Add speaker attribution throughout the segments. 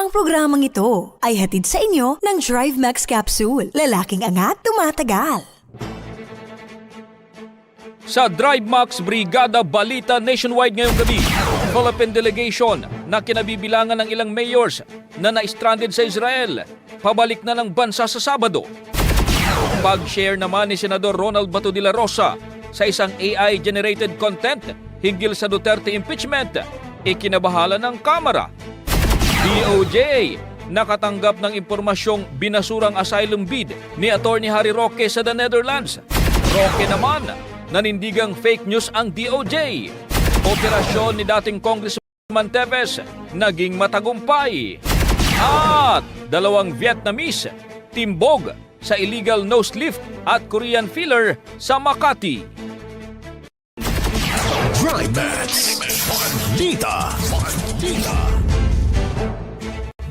Speaker 1: Ang programang ito ay hatid sa inyo ng Drive Max Capsule. Lalaking angat, tumatagal.
Speaker 2: Sa Drive Max Brigada Balita Nationwide ngayong gabi, Philippine delegation na kinabibilangan ng ilang mayors na na-stranded sa Israel, pabalik na ng bansa sa Sabado. Pag-share naman ni Senador Ronald Bato de la Rosa sa isang AI-generated content hinggil sa Duterte impeachment, ikinabahala ng Kamara. DOJ nakatanggap ng impormasyong binasurang asylum bid ni Attorney Harry Roque sa the Netherlands. Roque naman, nanindigang fake news ang DOJ. Operasyon ni dating Congressman Teves naging matagumpay. At dalawang Vietnamese timbog sa illegal nose lift at Korean filler sa Makati.
Speaker 3: Drive Max Balita. Balita.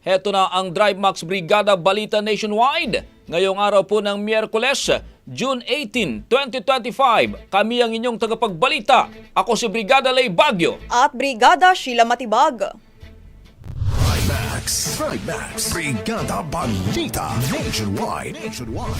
Speaker 2: heto na ang Drive Max Brigada Balita Nationwide. Ngayong araw po ng Miyerkules, June 18, 2025. Kami ang inyong tagapagbalita. Ako si Brigada Lay Bagyo.
Speaker 4: at Brigada Sheila Matibag.
Speaker 3: Thrive Max. Thrive Max. Brigada Balita Nationwide. Nationwide.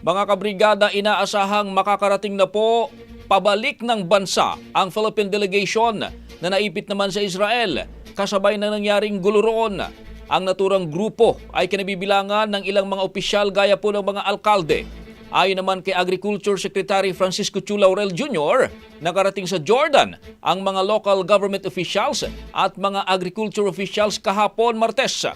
Speaker 2: Mga kabrigada, inaasahang makakarating na po pabalik ng bansa ang Philippine delegation na naipit naman sa Israel kasabay na nangyaring gulo roon. Ang naturang grupo ay kinabibilangan ng ilang mga opisyal gaya po ng mga alkalde. Ayon naman kay Agriculture Secretary Francisco Chu Laurel Jr., nakarating sa Jordan ang mga local government officials at mga agriculture officials kahapon Martes.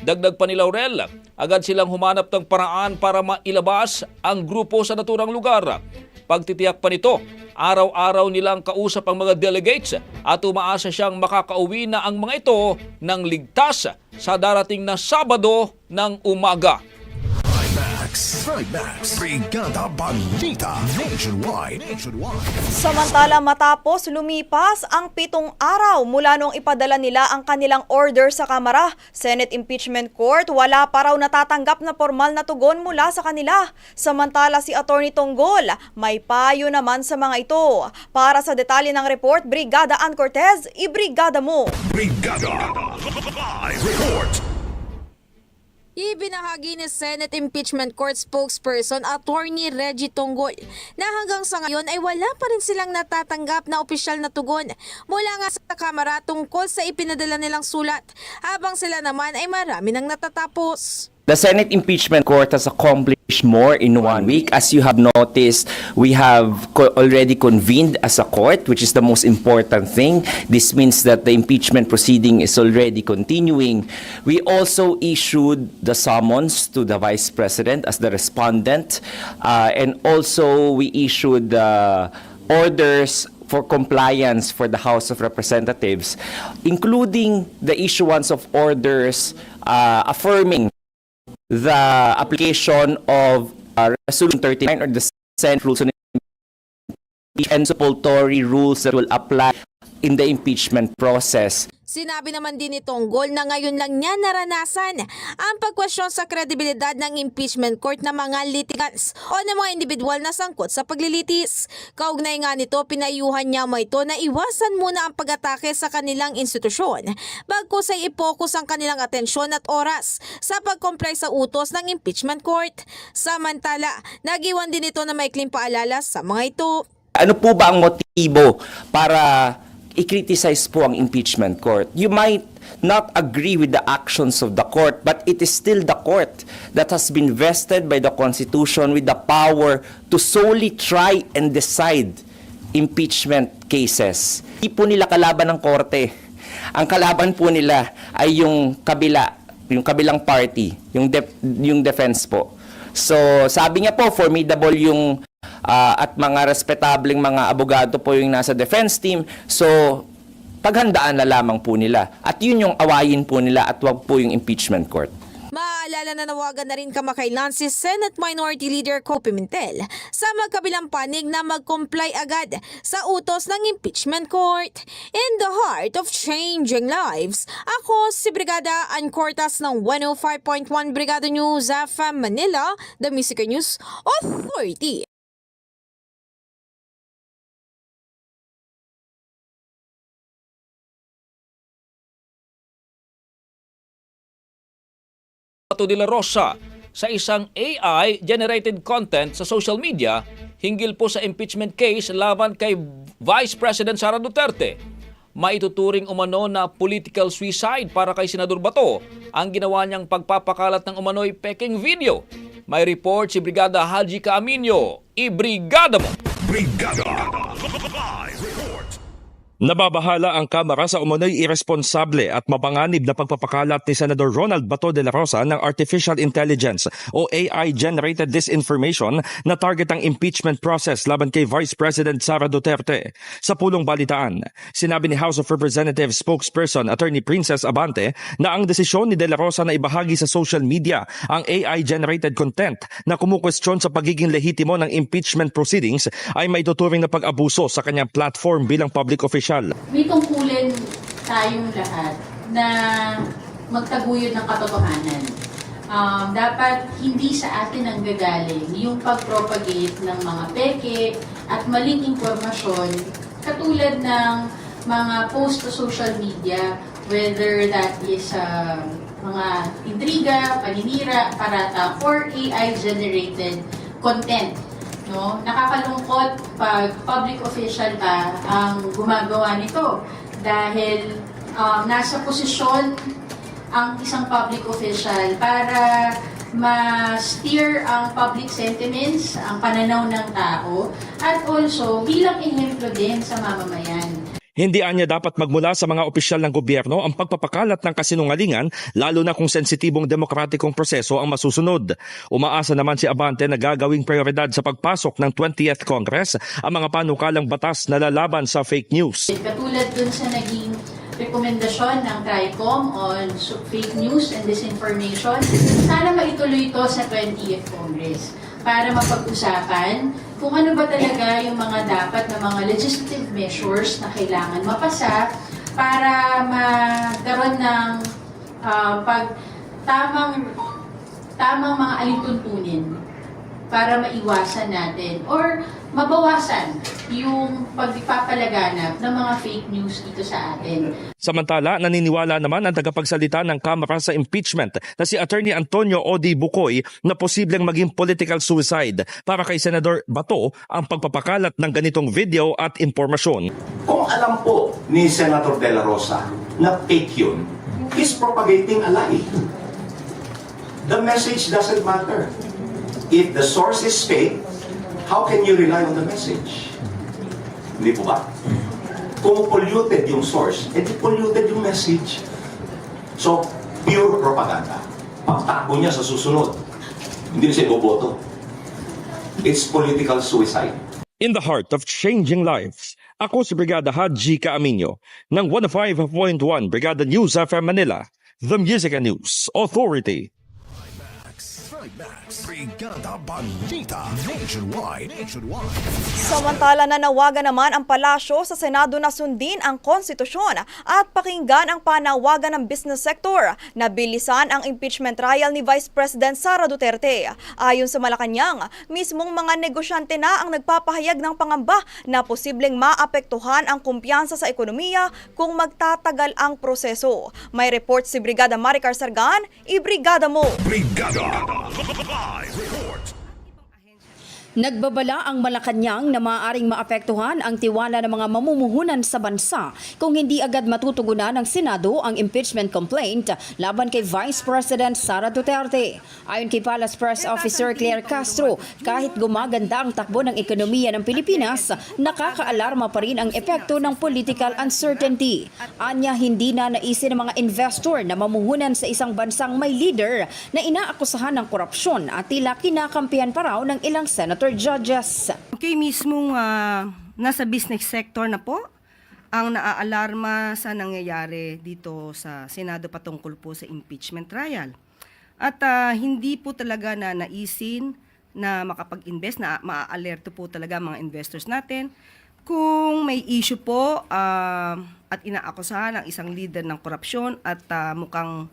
Speaker 2: Dagdag pa ni Laurel, agad silang humanap ng paraan para mailabas ang grupo sa naturang lugar. Pagtitiyak pa nito, araw-araw nilang kausap ang mga delegates at umaasa siyang makakauwi na ang mga ito ng ligtas sa darating na Sabado ng umaga.
Speaker 3: Max. Trimax, Brigada Balita, Nationwide, Nationwide.
Speaker 4: Samantala matapos lumipas ang pitong araw mula nung ipadala nila ang kanilang order sa Kamara, Senate Impeachment Court wala pa raw natatanggap na formal na tugon mula sa kanila. Samantala si Attorney Tonggol may payo naman sa mga ito. Para sa detalye ng report, Brigada Ann Cortez, ibrigada mo!
Speaker 5: Brigada Live Report.
Speaker 6: Ibinahagi ni Senate Impeachment Court spokesperson Attorney Reggie Tonggol na hanggang sa ngayon ay wala pa rin silang natatanggap na opisyal na tugon mula nga sa Kamara tungkol sa ipinadala nilang sulat habang sila naman ay marami nang natatapos.
Speaker 7: The Senate Impeachment Court has accomplished more in one week. As you have noticed, we have co- already convened as a court, which is the most important thing. This means that the impeachment proceeding is already continuing. We also issued the summons to the Vice President as the respondent, uh, and also we issued uh, orders for compliance for the House of Representatives, including the issuance of orders uh, affirming the application of uh, Resolution 39 or the Senate Rules on and supplementary rules that will apply in the impeachment process.
Speaker 6: Sinabi naman din ni Tonggol na ngayon lang niya naranasan ang pagkwestiyon sa kredibilidad ng impeachment court ng mga litigants o ng mga individual na sangkot sa paglilitis. Kaugnay nga nito, pinayuhan niya mo ito na iwasan muna ang pag-atake sa kanilang institusyon bagkus ay ipokus ang kanilang atensyon at oras sa pag-comply sa utos ng impeachment court. Samantala, nagiwan din ito na maikling paalala sa mga ito.
Speaker 7: Ano po ba ang motibo para i-criticize po ang impeachment court? You might not agree with the actions of the court, but it is still the court that has been vested by the Constitution with the power to solely try and decide impeachment cases. Hindi po nila kalaban ng korte. Ang kalaban po nila ay yung kabila, yung kabilang party, yung def- yung defense po. So, sabi niya po formidable yung ah, at mga respetableng mga abogado po yung nasa defense team. So, paghandaan na lamang po nila. At yun yung awayin po nila at wag po yung impeachment court.
Speaker 6: Maalala na nawagan na rin kamakailan si Senate Minority Leader Co Pimentel sa magkabilang panig na mag-comply agad sa utos ng impeachment court. In the heart of changing lives, ako si Brigada Ancortas ng 105.1 Brigada News FM Manila, the Music News Authority.
Speaker 2: Pato de la Rosa sa isang AI-generated content sa social media hinggil po sa impeachment case laban kay Vice President Sara Duterte. Maituturing umano na political suicide para kay Senador Bato ang ginawa niyang pagpapakalat ng umano'y peking video. May report si Brigada Haji Caaminio. Ibrigada mo!
Speaker 5: Brigada Live.
Speaker 8: Nababahala ang Kamara sa umunoy irresponsable at mapanganib na pagpapakalat ni Senador Ronald Bato de la Rosa ng Artificial Intelligence o AI-generated disinformation na target ang impeachment process laban kay Vice President Sara Duterte. Sa pulong balitaan, sinabi ni House of Representatives spokesperson Attorney Princess Abante na ang desisyon ni de la Rosa na ibahagi sa social media ang AI-generated content na kumukwestiyon sa pagiging lehitimo ng impeachment proceedings ay may tuturing na pag-abuso sa kanyang platform bilang public official.
Speaker 9: May tungkulin tayong lahat na magtaguyod ng katotohanan. Um, dapat hindi sa atin ang gagaling yung pag-propagate ng mga peke at maling impormasyon katulad ng mga post sa social media whether that is uh, mga intriga, paninira, parata, or AI-generated content no? Nakakalungkot pag public official ka ang gumagawa nito dahil um, nasa posisyon ang isang public official para ma-steer ang public sentiments, ang pananaw ng tao, at also bilang ehemplo din sa mamamayan.
Speaker 8: Hindi anya dapat magmula sa mga opisyal ng gobyerno ang pagpapakalat ng kasinungalingan lalo na kung sensitibong demokratikong proseso ang masusunod. Umaasa naman si Abante na gagawing prioridad sa pagpasok ng 20th Congress ang mga panukalang batas na lalaban sa fake news.
Speaker 9: Katulad dun sa naging rekomendasyon ng TRICOM on fake news and disinformation, sana maituloy ito sa 20th Congress para mapag-usapan kung ano ba talaga yung mga dapat na mga legislative measures na kailangan mapasa para magkaroon ng ah, pag tamang tamang mga alintuntunin para maiwasan natin or mabawasan yung pagpapalaganap ng mga fake news dito sa atin.
Speaker 8: Samantala, naniniwala naman ang tagapagsalita ng Kamara sa impeachment na si Attorney Antonio Odi Bukoy na posibleng maging political suicide para kay Senador Bato ang pagpapakalat ng ganitong video at impormasyon.
Speaker 10: Kung alam po ni Senator De La Rosa na fake yun, he's propagating a lie. The message doesn't matter. If the source is fake, how can you rely on the message? Hindi po ba? Kung polluted yung source, edi polluted yung message. So, pure propaganda. Pagtakbo niya sa susunod, hindi siya boboto. It's political suicide.
Speaker 8: In the heart of changing lives, ako si Brigada Haji Kaaminyo ng 105.1 Brigada News FM Manila, The Music and News Authority.
Speaker 5: Trimax. Brigada Balita. Nationwide. Nationwide.
Speaker 4: Samantala nanawagan naman ang palasyo sa Senado na sundin ang konstitusyon at pakinggan ang panawagan ng business sector na bilisan ang impeachment trial ni Vice President Sara Duterte. Ayon sa Malacanang, mismong mga negosyante na ang nagpapahayag ng pangamba na posibleng maapektuhan ang kumpiyansa sa ekonomiya kung magtatagal ang proseso. May report si Brigada Maricar Sargan, ibrigada mo!
Speaker 5: Brigada. Live report.
Speaker 11: Nagbabala ang Malacanang na maaaring maapektuhan ang tiwala ng mga mamumuhunan sa bansa kung hindi agad matutugunan ng Senado ang impeachment complaint laban kay Vice President Sara Duterte. Ayon kay Palace Press Officer Claire Castro, kahit gumaganda ang takbo ng ekonomiya ng Pilipinas, nakakaalarma pa rin ang epekto ng political uncertainty. Anya hindi na naisin ng mga investor na mamuhunan sa isang bansang may leader na inaakusahan ng korupsyon at tila kinakampihan pa raw ng ilang senator judges.
Speaker 12: Okay, mismong ah, nasa business sector na po ang naaalarma sa nangyayari dito sa Senado patungkol po sa impeachment trial. At ah, hindi po talaga na naisin na makapag-invest, na maa-alerto po talaga mga investors natin kung may issue po ah, at inaakusahan ang isang leader ng korupsyon at ah, mukhang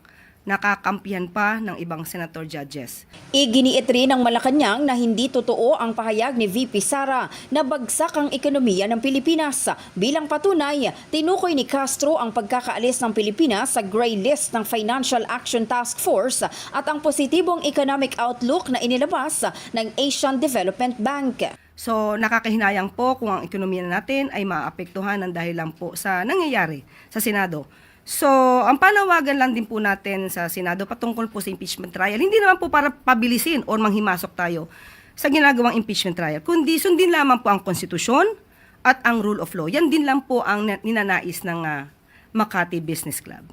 Speaker 12: nakakampihan pa ng ibang senator judges.
Speaker 11: Iginiit rin ng Malacanang na hindi totoo ang pahayag ni VP Sara na bagsak ang ekonomiya ng Pilipinas. Bilang patunay, tinukoy ni Castro ang pagkakaalis ng Pilipinas sa gray list ng Financial Action Task Force at ang positibong economic outlook na inilabas ng Asian Development Bank.
Speaker 12: So nakakahinayang po kung ang ekonomiya natin ay maapektuhan ng dahil lang po sa nangyayari sa Senado. So, ang panawagan lang din po natin sa Senado patungkol po sa impeachment trial, hindi naman po para pabilisin o manghimasok tayo sa ginagawang impeachment trial, kundi sundin lamang po ang konstitusyon at ang rule of law. Yan din lang po ang na- ninanais ng ah, Makati Business Club.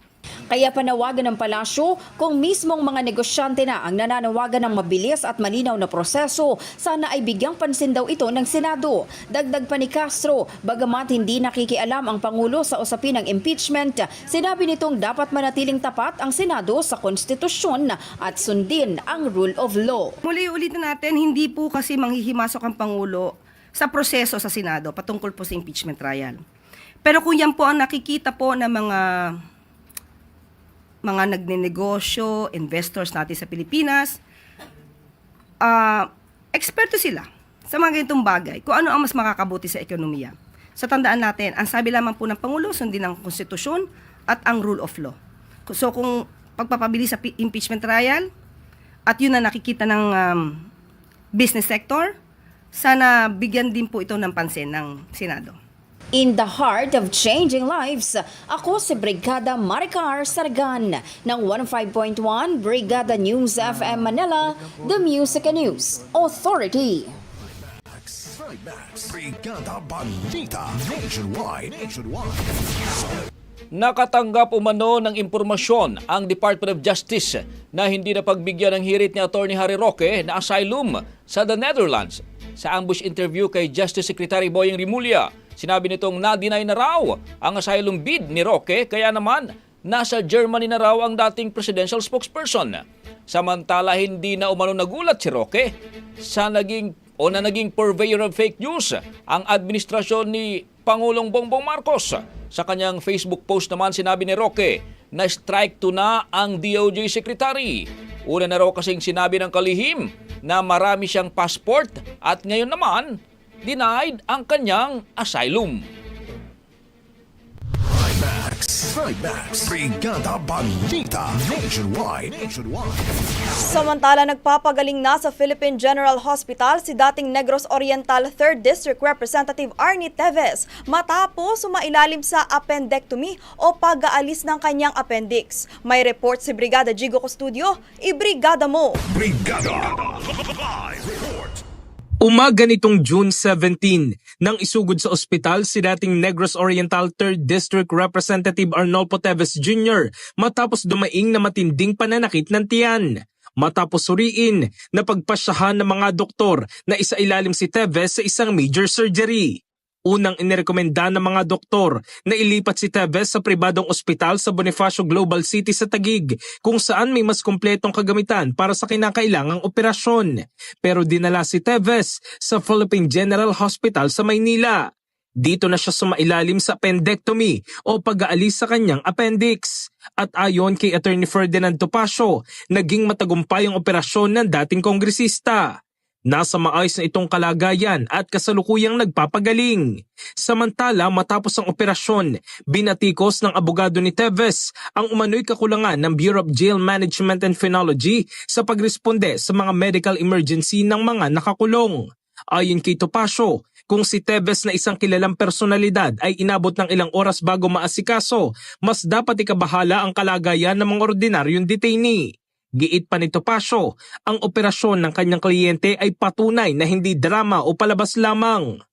Speaker 11: Kaya panawagan ng palasyo kung mismong mga negosyante na ang nananawagan ng mabilis at malinaw na proseso, sana ay bigyang pansin daw ito ng Senado. Dagdag pa ni Castro, bagamat hindi nakikialam ang Pangulo sa usapin ng impeachment, sinabi nitong dapat manatiling tapat ang Senado sa konstitusyon at sundin ang rule of law.
Speaker 12: Muli ulitin natin, hindi po kasi manghihimasok ang Pangulo sa proseso sa Senado patungkol po sa impeachment trial. Pero kung yan po ang nakikita po ng mga mga nagnenegosyo, investors natin sa Pilipinas, ah, eksperto sila sa mga ganitong bagay, kung ano ang mas makakabuti sa ekonomiya. Sa tandaan natin, ang sabi lamang po ng Pangulo, sundin ang konstitusyon at ang rule of law. So kung pagpapabilis sa impeachment trial, at yun na nakikita ng um, business sector, sana bigyan din po ito ng pansin ng Senado.
Speaker 11: In the heart of changing lives, ako si Brigada Maricar Sargan ng 105.1 Brigada News FM Manila, The Music and News Authority.
Speaker 5: Trimax. Brigada Balita. Nationwide. Nationwide.
Speaker 2: Nakatanggap umano ng impormasyon ang Department of Justice na hindi na pagbigyan ng hirit ni Attorney Harry Roque na asylum sa the Netherlands. Sa ambush interview kay Justice Secretary Boyeng Rimulya, Sinabi nitong na-deny na raw ang asylum bid ni Roque kaya naman nasa Germany na raw ang dating presidential spokesperson. Samantala hindi na umano nagulat si Roque sa naging o na naging purveyor of fake news ang administrasyon ni Pangulong Bongbong Marcos. Sa kanyang Facebook post naman sinabi ni Roque na strike to na ang DOJ Secretary. Una na raw kasing sinabi ng kalihim na marami siyang passport at ngayon naman denied ang kanyang asylum.
Speaker 5: Max, Max, Brigada Balita Nationwide. Nationwide.
Speaker 4: Samantala, nagpapagaling na sa Philippine General Hospital si dating Negros Oriental 3rd District Representative Arnie Teves matapos sumailalim sa appendectomy o pag-aalis ng kanyang appendix. May report si Brigada Jigo Custodio, ibrigada mo!
Speaker 5: Brigada Live Report.
Speaker 13: Umaga nitong June 17 nang isugod sa ospital si dating Negros Oriental 3rd District Representative Arnolfo Teves Jr. matapos dumaing na matinding pananakit ng tiyan. Matapos suriin na pagpasyahan ng mga doktor na isailalim si Teves sa isang major surgery. Unang inirekomenda ng mga doktor na ilipat si Teves sa pribadong ospital sa Bonifacio Global City sa Tagig kung saan may mas kumpletong kagamitan para sa kinakailangang operasyon. Pero dinala si Teves sa Philippine General Hospital sa Maynila. Dito na siya sumailalim sa appendectomy o pag-aalis sa kanyang appendix. At ayon kay Attorney Ferdinand Topacio, naging matagumpay ang operasyon ng dating kongresista. Nasa maayos na itong kalagayan at kasalukuyang nagpapagaling. Samantala matapos ang operasyon, binatikos ng abogado ni Teves ang umano'y kakulangan ng Bureau of Jail Management and Phenology sa pagresponde sa mga medical emergency ng mga nakakulong. Ayon kay Topacio, kung si Teves na isang kilalang personalidad ay inabot ng ilang oras bago maasikaso, mas dapat ikabahala ang kalagayan ng mga ordinaryong detainee. Giit pa ni Topacio, ang operasyon ng kanyang kliyente ay patunay na hindi drama o palabas lamang.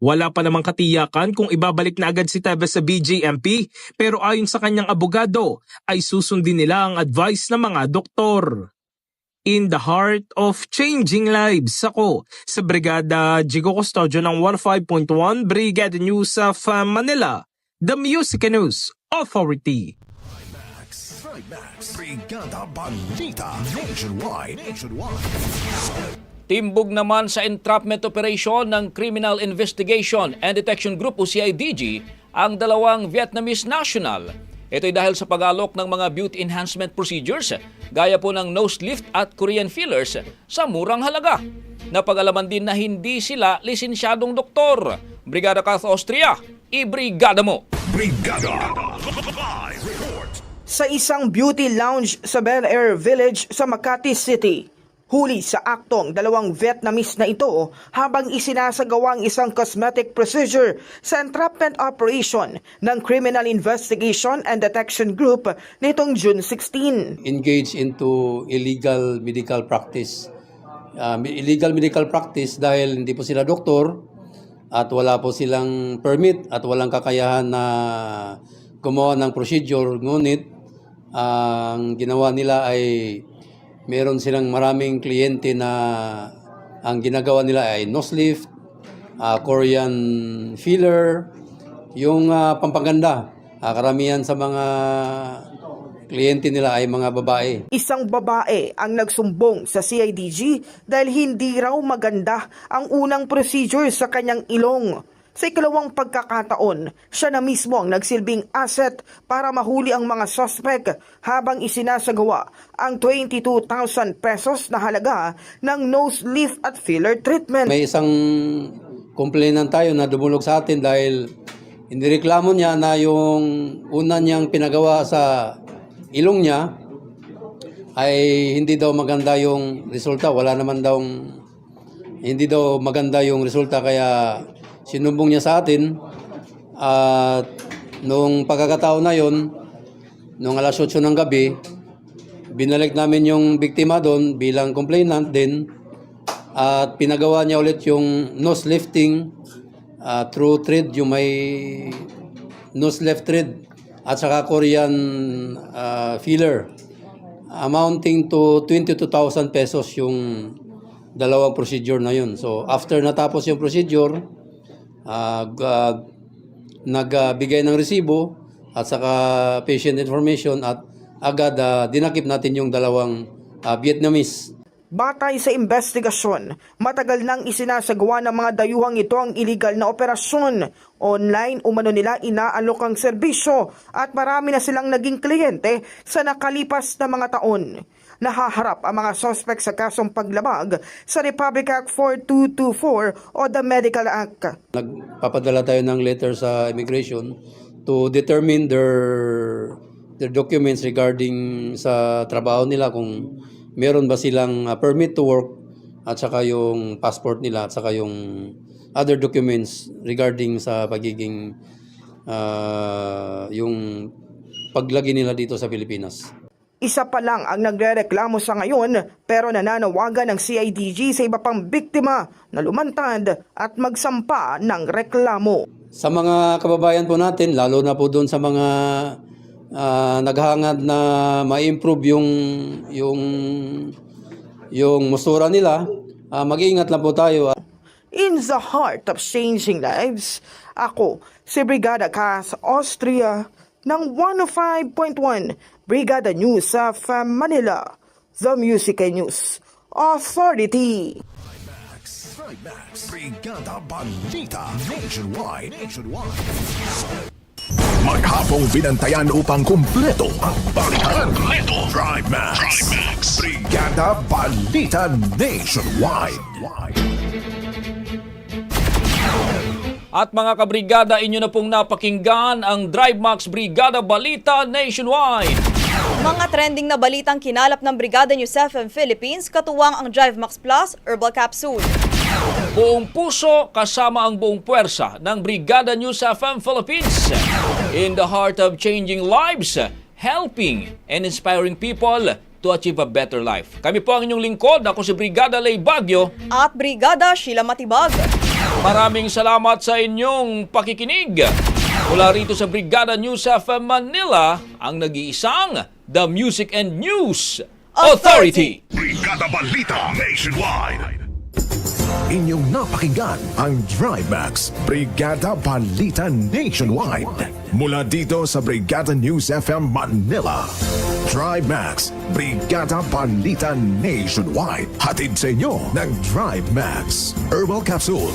Speaker 13: Wala pa namang katiyakan kung ibabalik na agad si Teves sa BJMP pero ayon sa kanyang abogado ay susundin nila ang advice ng mga doktor. In the heart of changing lives, ako sa Brigada Jigo Custodio ng 15.1 Brigada News of uh, Manila, the Music News Authority.
Speaker 5: Max, Brigada Balita Nationwide. Nationwide.
Speaker 2: Timbog naman sa entrapment operation ng Criminal Investigation and Detection Group o CIDG ang dalawang Vietnamese national. Ito'y dahil sa pag-alok ng mga beauty enhancement procedures gaya po ng nose lift at Korean fillers sa murang halaga. Napag-alaman din na hindi sila lisensyadong doktor. Brigada Kath Austria, ibrigada mo!
Speaker 5: Brigada.
Speaker 14: Sa isang beauty lounge sa Bel Air Village sa Makati City. Huli sa aktong dalawang Vietnamese na ito habang isinasagawa ang isang cosmetic procedure sa entrapment operation ng Criminal Investigation and Detection Group nitong June 16.
Speaker 15: engage into illegal medical practice. Um, illegal medical practice dahil hindi po sila doktor at wala po silang permit at walang kakayahan na gumawa ng procedure. Ngunit ang ginawa nila ay meron silang maraming kliyente na ang ginagawa nila ay nose lift, ah, Korean filler, yung ah, pampaganda. Ah, karamihan sa mga kliyente nila ay mga babae.
Speaker 14: Isang babae ang nagsumbong sa CIDG dahil hindi raw maganda ang unang procedure sa kanyang ilong. Sa ikalawang pagkakataon, siya na mismo ang nagsilbing asset para mahuli ang mga suspect habang isinasagawa ang 22,000 pesos na halaga ng nose lift at filler treatment.
Speaker 15: May isang complainant tayo na dumulog sa atin dahil inireklamo niya na yung una niyang pinagawa sa ilong niya ay hindi daw maganda yung resulta. Wala naman daw hindi daw maganda yung resulta kaya sinumbong niya sa atin. At nung pagkakataon na yon nung alas 8 ng gabi binalik namin yung biktima doon bilang complainant din. At pinagawa niya ulit yung nose lifting uh, through thread, yung may nose left thread at saka Korean uh, filler. Amounting to 22,000 pesos yung dalawang procedure na yun. So after natapos yung procedure, ah, ga- nagbigay ng resibo at saka patient information at agad ah, dinakip natin yung dalawang ah, Vietnamese
Speaker 14: Batay sa investigasyon, matagal nang isinasagawa ng mga dayuhang ito ang illegal na operasyon. Online umano nila inaalok ang serbisyo at marami na silang naging kliyente sa nakalipas na mga taon. Nahaharap ang mga sospek sa kasong paglabag sa Republic Act 4224 o the Medical Act.
Speaker 15: nagpapadala tayo ng letter sa immigration to determine their their documents regarding sa trabaho nila kung meron ba silang uh, permit to work at saka yung passport nila at saka yung other documents regarding sa pagiging uh, yung paglagi nila dito sa Pilipinas.
Speaker 14: Isa pa lang ang nagrereklamo sa ngayon pero nananawagan ng CIDG sa iba pang biktima na lumantad at magsampa ng reklamo.
Speaker 15: Sa mga kababayan po natin, lalo na po doon sa mga ah, naghangad na ma-improve yung yung yung mustura nila, ah, mag-iingat lang po tayo.
Speaker 14: In the heart of changing lives, ako si Brigada Cas Austria ng 105.1 Brigada News of Manila, The Music and News Authority.
Speaker 3: Trimax, Brigada Balita Nationwide. Nationwide. Maghapong binantayan upang kumpleto ang balitaan. Kumpleto. Drive Max. Drive Max. Brigada Balita Nationwide.
Speaker 2: At mga kabrigada, inyo na pong napakinggan ang Drive Max Brigada Balita Nationwide.
Speaker 4: Mga trending na balitang kinalap ng Brigada News FM Philippines, katuwang ang Drive Max Plus Herbal Capsule.
Speaker 2: Buong puso kasama ang buong puwersa ng Brigada News FM Philippines. In the heart of changing lives, helping and inspiring people to achieve a better life. Kami po ang inyong lingkod. Ako si Brigada Lay Bagyo.
Speaker 4: At Brigada Sheila Matibag.
Speaker 2: Maraming salamat sa inyong pakikinig. Mula rito sa Brigada News FM Manila, ang nag-iisang The Music and News Authority.
Speaker 3: Brigada Balita Nationwide. Inyong napakinggan ang Drive Max Brigada Balita Nationwide. Mula dito sa Brigada News FM Manila. Drive Max Brigada Balita Nationwide. Hatid sa inyo ng Drive Max Herbal Capsule.